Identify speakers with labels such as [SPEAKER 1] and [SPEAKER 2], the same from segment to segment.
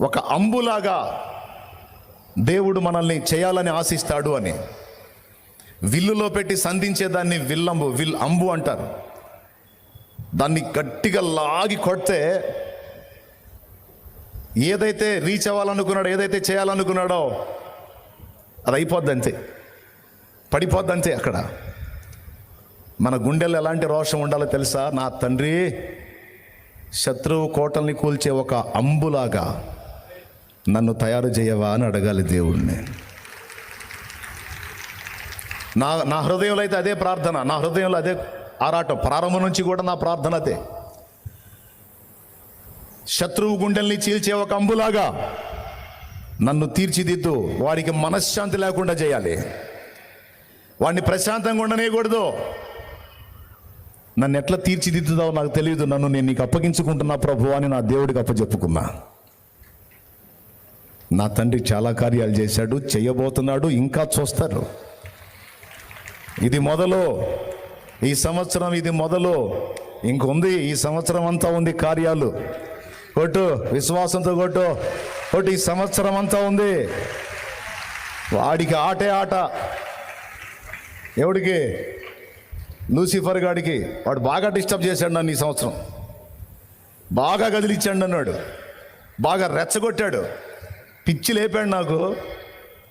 [SPEAKER 1] ఒక అంబులాగా దేవుడు మనల్ని చేయాలని ఆశిస్తాడు అని. విల్లులో పెట్టి సంధించేదాన్ని విల్లంబు విల్ అంబు అంటారు. దాన్ని గట్టిగా లాగి కొడితే ఏదైతే రీచ్ అవ్వాలనుకున్నాడో ఏదైతే చేయాలనుకున్నాడో అది అయిపోద్ది అంతే. పడిపోద్ది అంతే అక్కడ. మన గుండెల్లో ఎలాంటి రోషం ఉండాలో తెలుసా? నా తండ్రి శత్రువు కోటల్ని కూల్చే ఒక అంబులాగా నన్ను తయారు చేయవా అని అడగాలి దేవుణ్ణి. నా నా హృదయంలో అయితే అదే ప్రార్థన నా హృదయంలో అదే ఆరాటం. ప్రారంభం నుంచి కూడా నా ప్రార్థన అదే. శత్రువు గుండెల్ని చీల్చే ఒక అంబులాగా నన్ను తీర్చిదిద్దు. వాడికి మనశ్శాంతి లేకుండా చేయాలి. వాడిని ప్రశాంతంగా ఉండనేయకూడదు. నన్ను ఎట్లా తీర్చిదిద్దుదావో నాకు తెలియదు. నన్ను నేను నీకు అప్పగించుకుంటున్నా ప్రభు అని నా దేవుడికి అప్పచెప్పుకున్నా. నా తండ్రి చాలా కార్యాలు చేశాడు చేయబోతున్నాడు ఇంకా చూస్తారు. ఇది మొదలు. ఈ సంవత్సరం ఇది మొదలు. ఇంకొంది ఈ సంవత్సరం అంతా ఉంది కార్యాలు. కొట్టు విశ్వాసంతో కొట్టు. కొట్టు ఈ సంవత్సరం అంతా ఉంది. వాడికి ఆటే ఆట. ఎవడికి? లూసిఫర్ గాడికి. వాడు బాగా డిస్టర్బ్ చేశాడు నన్ను ఈ సంవత్సరం. బాగా కదిలిచ్చాడు అన్నాడు బాగా రెచ్చగొట్టాడు. పిచ్చి లేపాడు నాకు.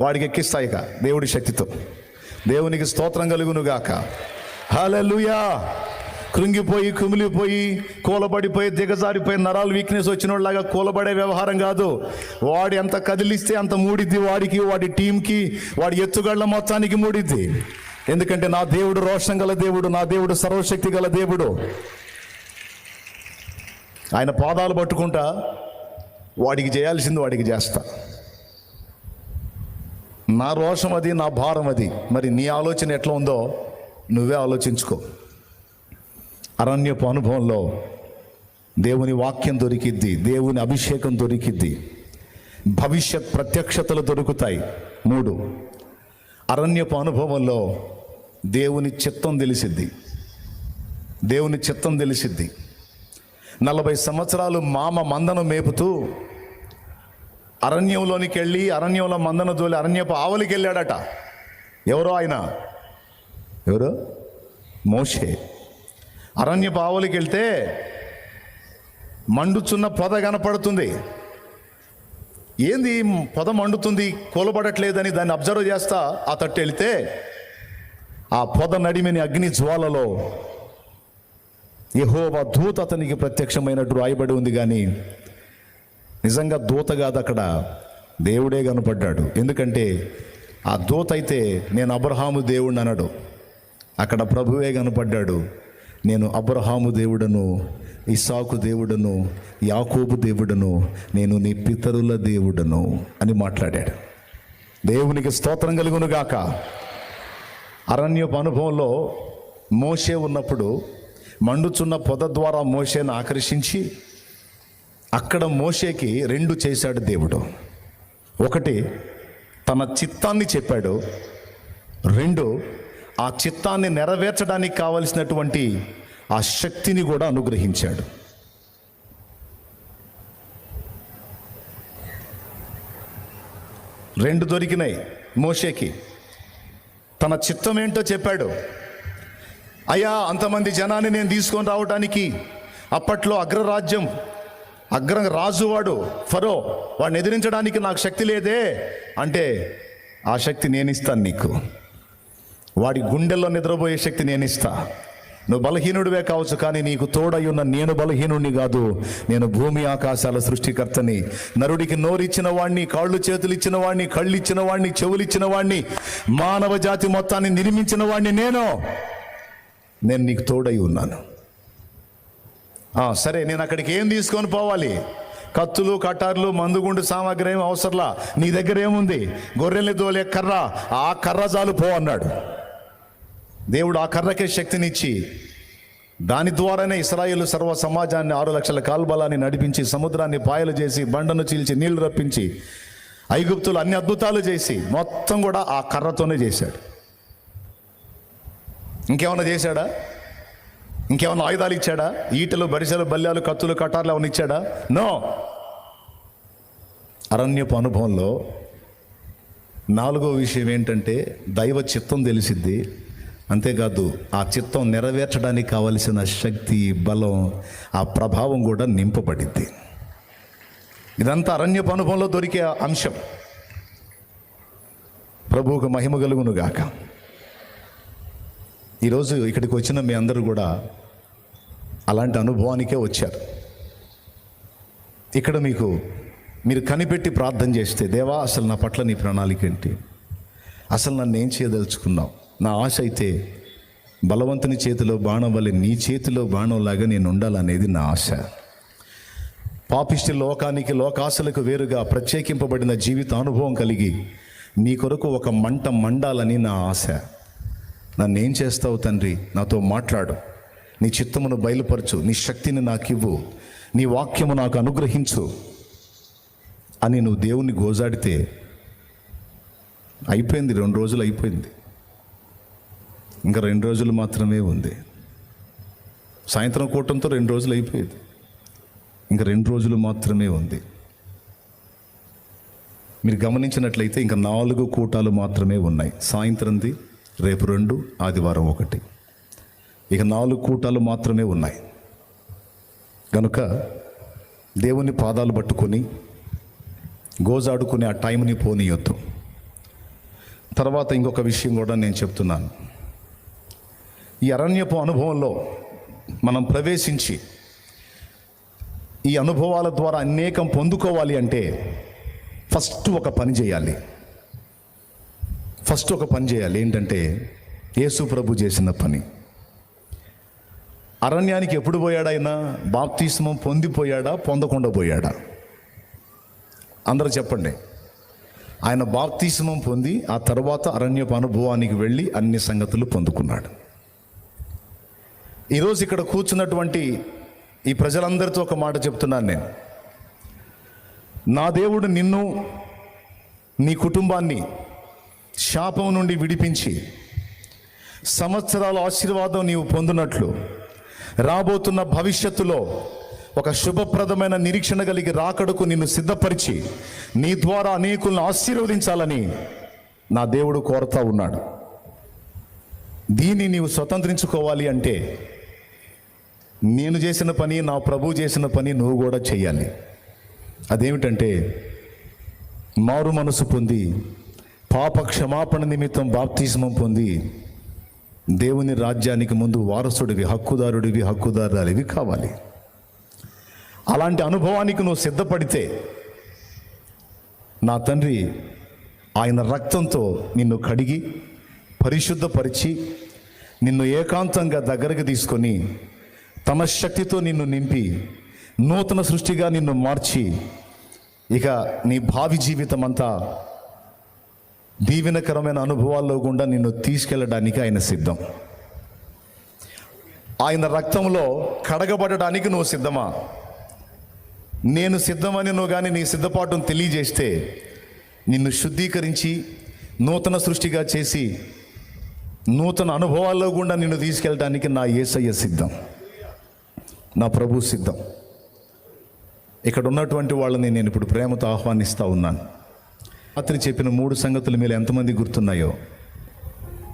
[SPEAKER 1] వాడికి ఎక్కిస్తాయిక దేవుడి శక్తితో. దేవునికి స్తోత్రం కలుగునుగాక. హలలుయా కృంగిపోయి కుమిలిపోయి కూలబడిపోయి దిగజారిపోయి నరాలు వీక్నెస్ వచ్చిన వాళ్ళలాగా కూలబడే వ్యవహారం కాదు. వాడు ఎంత కదిలిస్తే అంత మూడిద్ది వాడికి వాడి టీంకి వాడి ఎత్తుగళ్ళ మొత్తానికి మూడిద్ది. ఎందుకంటే నా దేవుడు రోషం గల దేవుడు నా దేవుడు సర్వశక్తి గల దేవుడు. ఆయన పాదాలు పట్టుకుంటా వాడికి చేయాల్సింది వాడికి చేస్తా. నా రోషం అది నా భారం అది. మరి నీ ఆలోచన ఎట్లా ఉందో నువ్వే ఆలోచించుకో. అరణ్యపు అనుభవంలో దేవుని వాక్యం దొరికిద్ది దేవుని అభిషేకం దొరికిద్ది. భవిష్యత్ ప్రత్యక్షతలు దొరుకుతాయి. మూడు అరణ్యపు అనుభవంలో దేవుని చిత్తం తెలిసిద్ది. దేవుని చిత్తం తెలిసిద్ది. నలభై సంవత్సరాలు మామ మందను మేపుతూ అరణ్యంలోనికి వెళ్ళి అరణ్యంలో మందన తోలి అరణ్యపు ఆవలికి వెళ్ళాడట. ఎవరో ఆయన? ఎవరు? మోషే. అరణ్యపు ఆవలికి వెళ్తే మండుచున్న పొద కనపడుతుంది. ఏంది పొద మండుతుంది కూలబడట్లేదని దాన్ని అబ్జర్వ్ చేస్తా? ఆ తట్టు వెళితే ఆ పొద నడిమిని అగ్ని జ్వాలలో యహోవ దూత అతనికి ప్రత్యక్షమైనట్టు రాయబడి ఉంది కానీ నిజంగా దూత కాదు అక్కడ. దేవుడే కనపడ్డాడు. ఎందుకంటే ఆ దూత అయితే నేను అబ్రహాము దేవుడిని అనడు. అక్కడ ప్రభువే కనపడ్డాడు. నేను అబ్రహాము దేవుడను ఇసాకు దేవుడను యాకోబు దేవుడను నేను నీ పితరుల దేవుడను అని మాట్లాడాడు. దేవునికి స్తోత్రం కలుగును గాక. అరణ్యపు అనుభవంలో మోషే ఉన్నప్పుడు మండుచున్న పొద ద్వారా మోషేను ఆకర్షించి అక్కడ మోషేకి రెండు చేశాడు దేవుడు. ఒకటి తన చిత్తాన్ని చెప్పాడు. రెండు ఆ చిత్తాన్ని నెరవేర్చడానికి కావలసినటువంటి ఆ శక్తిని కూడా అనుగ్రహించాడు. రెండు దొరికినాయి మోషేకి. తన చిత్తం ఏంటో చెప్పాడు. అయ్యా అంతమంది జనాన్ని నేను తీసుకొని రావడానికి అప్పట్లో అగ్రరాజ్యం అగ్ర రాజువాడు ఫరో వాడిని ఎదిరించడానికి నాకు శక్తి లేదే. అంటే ఆ శక్తి నేను ఇస్తాను నీకు. వాడి గుండెల్లో నిద్రపోయే శక్తి నేను ఇస్తా నువ్వు బలహీనుడివే కావచ్చు కానీ నీకు తోడై ఉన్న నేను బలహీనుడిని కాదు. నేను భూమి ఆకాశాల సృష్టికర్తని. నరుడికి నోరిచ్చిన వాడిని కాళ్ళు చేతులు ఇచ్చిన వాడిని కళ్ళు ఇచ్చిన వాడిని చెవులు ఇచ్చిన వాడిని మానవ జాతి మొత్తాన్ని నిర్మించిన వాడిని నేను. నేను నీకు తోడై ఉన్నాను. సరే నేను అక్కడికి ఏం తీసుకొని పోవాలి? కత్తులు కటార్లు మందుగుండు సామాగ్రి ఏం అవసరంలా? నీ దగ్గర ఏముంది? గొర్రెల్ని తోలే కర్ర. ఆ కర్ర చాలు పో అన్నాడు. దేవుడు ఆ కర్రకే శక్తినిచ్చి దాని ద్వారానే ఇస్రాయేల్ సర్వ సమాజాన్ని ఆరు లక్షల కాల్బలాన్ని నడిపించి సముద్రాన్ని పాయలు చేసి బండను చీల్చి నీళ్ళు రప్పించి ఐగుప్తులు అన్ని అద్భుతాలు చేసి మొత్తం కూడా ఆ కర్రతోనే చేశాడు. ఇంకేమన్నా చేశాడా? ఇంకేమన్నా ఆయుధాలు ఇచ్చాడా? ఈటలు బరిసెలు బల్యాలు కత్తులు కటార్లు అవన్నీ ఇచ్చాడా? నో. అరణ్యపు అనుభవంలో నాలుగో విషయం ఏంటంటే దైవ చిత్తం తెలిసిద్ది. అంతేకాదు ఆ చిత్తం నెరవేర్చడానికి కావలసిన శక్తి బలం ఆ ప్రభావం కూడా నింపబడింది ఇదంతా అరణ్యపు అనుభవంలో దొరికే అంశం. ప్రభువుకు మహిమ కలుగునుగాక. గాక ఈరోజు ఇక్కడికి వచ్చిన మీ అందరూ కూడా అలాంటి అనుభవానికే వచ్చారు. ఇక్కడ మీకు మీరు కనిపెట్టి ప్రార్థన చేస్తే దేవా అసలు నా పట్ల నీ ప్రణాళిక ఏంటి? అసలు నన్ను ఏం చేయదలుచుకున్నావు? నా ఆశ అయితే బలవంతుని చేతిలో బాణం వల్ల నీ చేతిలో బాణంలాగా నేను ఉండాలనేది నా ఆశ. పాపిష్టి లోకానికి లోకాశలకు వేరుగా ప్రత్యేకింపబడిన జీవిత అనుభవం కలిగి నీ కొరకు ఒక మంట మండాలని నా ఆశ. నన్ను ఏం చేస్తావు తండ్రి? నాతో మాట్లాడు. నీ చిత్తమును బయలుపరచు. నీ శక్తిని నాకు ఇవ్వు నీ వాక్యము నాకు అనుగ్రహించు అని నువ్వు దేవుణ్ణి గోజాడితే అయిపోయింది. రెండు రోజులు అయిపోయింది. ఇంకా రెండు రోజులు మాత్రమే ఉంది. సాయంత్రం కూటంతో రెండు రోజులు అయిపోయింది. ఇంకా రెండు రోజులు మాత్రమే ఉంది. మీరు గమనించినట్లయితే ఇంకా నాలుగు కూటాలు మాత్రమే ఉన్నాయి. సాయంత్రంది రేపు రెండు ఆదివారం ఒకటి. ఇక నాలుగు కూటాలు మాత్రమే ఉన్నాయి. కనుక దేవుని పాదాలు పట్టుకొని గోజాడుకునే ఆ టైంని పోనీయొద్దు. తర్వాత ఇంకొక విషయం కూడా నేను చెప్తున్నాను. ఈ అరణ్యపు అనుభవంలో మనం ప్రవేశించి ఈ అనుభవాల ద్వారా అనేకం పొందుకోవాలి అంటే ఫస్ట్ ఒక పని చేయాలి. ఫస్ట్ ఒక పని చేయాలి. ఏంటంటే యేసు ప్రభు చేసిన పని. అరణ్యానికి ఎప్పుడు పోయాడైనా బాప్తిస్మం పొందిపోయాడా? పొందకుండా పోయాడా? అందరూ చెప్పండి. ఆయన బాప్తిస్మం పొంది ఆ తర్వాత అరణ్యపు అనుభవానికి వెళ్ళి అన్ని సంగతులు పొందుకున్నాడు. ఈరోజు ఇక్కడ కూర్చున్నటువంటి ఈ ప్రజలందరితో ఒక మాట చెప్తున్నాను నేను. నా దేవుడు నిన్ను నీ కుటుంబాన్ని శాపం నుండి విడిపించి సంవత్సరాల ఆశీర్వాదం నీవు పొందినట్లు రాబోతున్న భవిష్యత్తులో ఒక శుభప్రదమైన నిరీక్షణ కలిగి రాకడకు నిన్ను సిద్ధపరిచి నీ ద్వారా అనేకులను ఆశీర్వదించాలని నా దేవుడు కోరుతా ఉన్నాడు. దీన్ని నీవు స్వతంత్రించుకోవాలి అంటే నేను చేసిన పని నా ప్రభు చేసిన పని నువ్వు కూడా చేయాలి. అదేమిటంటే మారు మనసు పొంది పాప క్షమాపణ నిమిత్తం బాప్తిజమం పొంది దేవుని రాజ్యానికి ముందు వారసుడివి హక్కుదారుడివి హక్కుదారుడివి కావాలి. అలాంటి అనుభవానికి నువ్వు సిద్ధపడితే నా తండ్రి ఆయన రక్తంతో నిన్ను కడిగి పరిశుద్ధపరిచి నిన్ను ఏకాంతంగా దగ్గరకు తీసుకొని తన శక్తితో నిన్ను నింపి నూతన సృష్టిగా నిన్ను మార్చి ఇక నీ భావి జీవితం అంతా దీవెనకరమైన అనుభవాల్లో గుండా నిన్ను తీసుకెళ్ళడానికి ఆయన సిద్ధం. ఆయన రక్తంలో కడగబడడానికి నువ్వు సిద్ధమా? నేను సిద్ధమని నువ్వు కానీ నీ సిద్ధపాటును తెలియజేస్తే నిన్ను శుద్ధీకరించి నూతన సృష్టిగా చేసి నూతన అనుభవాల్లో గుండా నిన్ను తీసుకెళ్ళడానికి నా ఏసయ్య సిద్ధం. నా ప్రభు సిద్ధం. ఇక్కడ ఉన్నటువంటి వాళ్ళని నేను ఇప్పుడు ప్రేమతో ఆహ్వానిస్తూ ఉన్నాను. రాత్రి చెప్పిన మూడు సంగతులు మీరు ఎంతమంది గుర్తున్నాయో?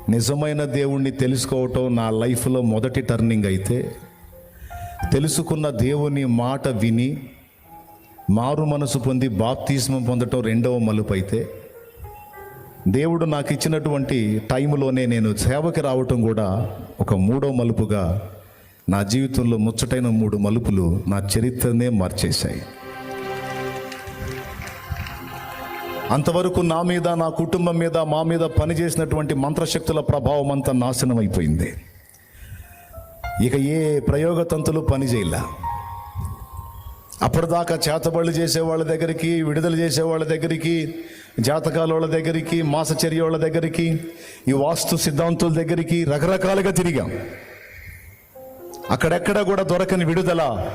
[SPEAKER 1] నిజమైన దేవుణ్ణి తెలుసుకోవటం నా లైఫ్లో మొదటి టర్నింగ్ అయితే తెలుసుకున్న దేవుని మాట విని మారు మనసు పొంది బాప్తిస్మం పొందటం రెండవ మలుపు అయితే దేవుడు నాకు ఇచ్చినటువంటి టైంలోనే నేను సేవకి రావటం కూడా ఒక మూడో మలుపుగా నా జీవితంలో ముచ్చటైన మూడు మలుపులు నా చరిత్రనే మార్చేశాయి. అంతవరకు నా మీద నా కుటుంబం మీద మా మీద పనిచేసినటువంటి మంత్రశక్తుల ప్రభావం అంతా నాశనం అయిపోయింది. ఇక ఏ ప్రయోగతంతులు పనిచేయాల చేయలే. అప్పటిదాకా చేతబళ్ళు చేసే వాళ్ళ దగ్గరికి విడుదల చేసే వాళ్ళ దగ్గరికి జాతకాల వాళ్ళ దగ్గరికి మాసచర్య వాళ్ళ దగ్గరికి ఈ వాస్తు సిద్ధాంతుల దగ్గరికి రకరకాలుగా తిరిగాం. అక్కడెక్కడ కూడా దొరకని విడుదల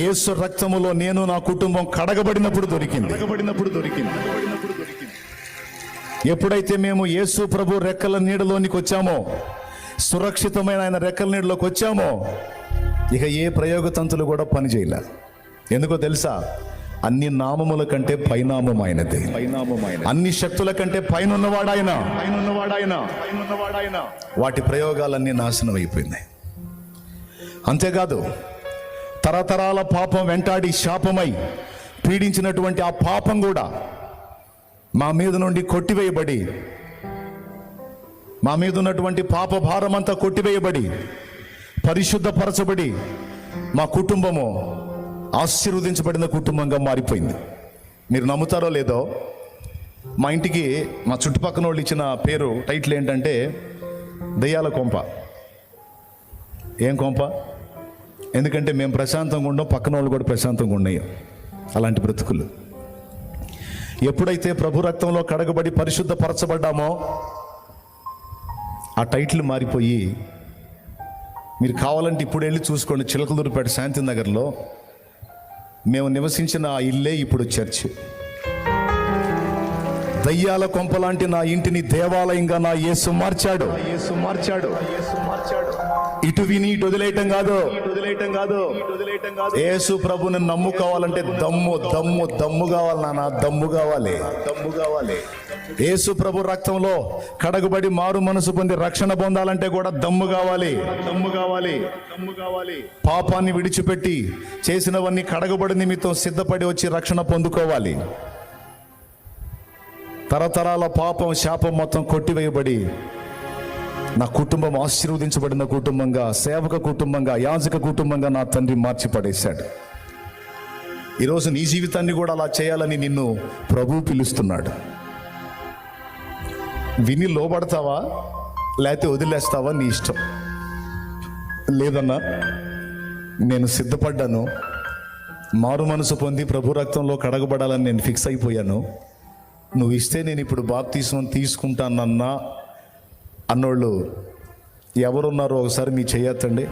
[SPEAKER 1] యేసు రక్తములో నేను నా కుటుంబం కడగబడినప్పుడు దొరికింది. కడగబడినప్పుడు దొరికింది. ఎప్పుడైతే మేము యేసు ప్రభు రెక్కల నీడలోనికి వచ్చామో సురక్షితమైన ఆయన రెక్కల నీడలోకి వచ్చామో ఇక ఏ ప్రయోగతంతులు కూడా పనిచేయలే ఎందుకో తెలుసా? అన్ని నామముల కంటే పైనామం ఆయనది. అన్ని శక్తుల కంటే పైనున్నవాడాయన పైనున్నవాడాయన వాటి ప్రయోగాలన్నీ నాశనం అయిపోయినాయి. అంతేకాదు తరతరాల పాపం వెంటాడి శాపమై పీడించినటువంటి ఆ పాపం కూడా మా మీద నుండి కొట్టివేయబడి మా మీద ఉన్నటువంటి పాప భారం అంతా కొట్టివేయబడి పరిశుద్ధపరచబడి మా కుటుంబము ఆశీర్వదించబడిన కుటుంబంగా మారిపోయింది. మీరు నమ్ముతారో లేదో మా ఇంటికి మా చుట్టుపక్కన వాళ్ళు ఇచ్చిన పేరు టైటిల్ ఏంటంటే దయ్యాల కొంప. ఏం కొంప? ఎందుకంటే మేము ప్రశాంతంగా ఉండం పక్కన వాళ్ళు కూడా ప్రశాంతంగా ఉన్నాయి. అలాంటి బ్రతుకులు. ఎప్పుడైతే ప్రభు రక్తంలో కడగబడి పరిశుద్ధపరచబడ్డామో ఆ టైటిల్ మారిపోయి మీరు కావాలంటే ఇప్పుడు వెళ్ళి చూసుకోండి చిలకలూరుపేట శాంతి నగర్లో. మేము నివసించిన ఆ ఇల్లే ఇప్పుడు చర్చ్. దయ్యాల కొంపలాంటి నా ఇంటిని దేవాలయంగా నా యేసు మార్చాడు. యేసు మార్చాడు. ఇటు విని ఇటు వదిలేయటం కాదు. వదిలేయటం కాదు వదిలేయటం కాదు యేసు ప్రభుని నమ్ముకోవాలంటే దమ్ము దమ్ము దమ్ము కావాలి నాన్న దమ్ము కావాలి. దమ్ము కావాలి యేసు ప్రభు రక్తంలో కడగబడి మారు మనసు పొంది రక్షణ పొందాలంటే కూడా దమ్ము కావాలి దమ్ము కావాలి దమ్ము కావాలి. పాపాన్ని విడిచిపెట్టి చేసినవన్నీ కడగబడి నిమిత్తం సిద్ధపడి వచ్చి రక్షణ పొందుకోవాలి. తరతరాల పాపం శాపం మొత్తం కొట్టివేయబడి నా కుటుంబం ఆశీర్వదించబడిన కుటుంబంగా సేవక కుటుంబంగా యాజక కుటుంబంగా నా తండ్రి మార్చి పడేశాడు ఈరోజు నీ జీవితాన్ని కూడా అలా చేయాలని నిన్ను ప్రభు పిలుస్తున్నాడు. విని లోబడతావా? లేకపోతే వదిలేస్తావా నీ ఇష్టం? లేదన్నా నేను సిద్ధపడ్డాను. మారు మనసు పొంది ప్రభు రక్తంలో కడగబడాలని నేను ఫిక్స్ అయిపోయాను. నువ్వు ఇస్తే నేను ఇప్పుడు బాప్తీసం తీసుకుంటానన్నా అన్నోళ్ళు ఎవరున్నారో ఒకసారి మీ చెయ్యొద్దండి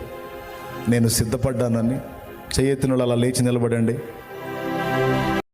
[SPEAKER 1] నేను సిద్ధపడ్డానని. చెయ్యెత్తిన వాళ్ళు అలా లేచి నిలబడండి.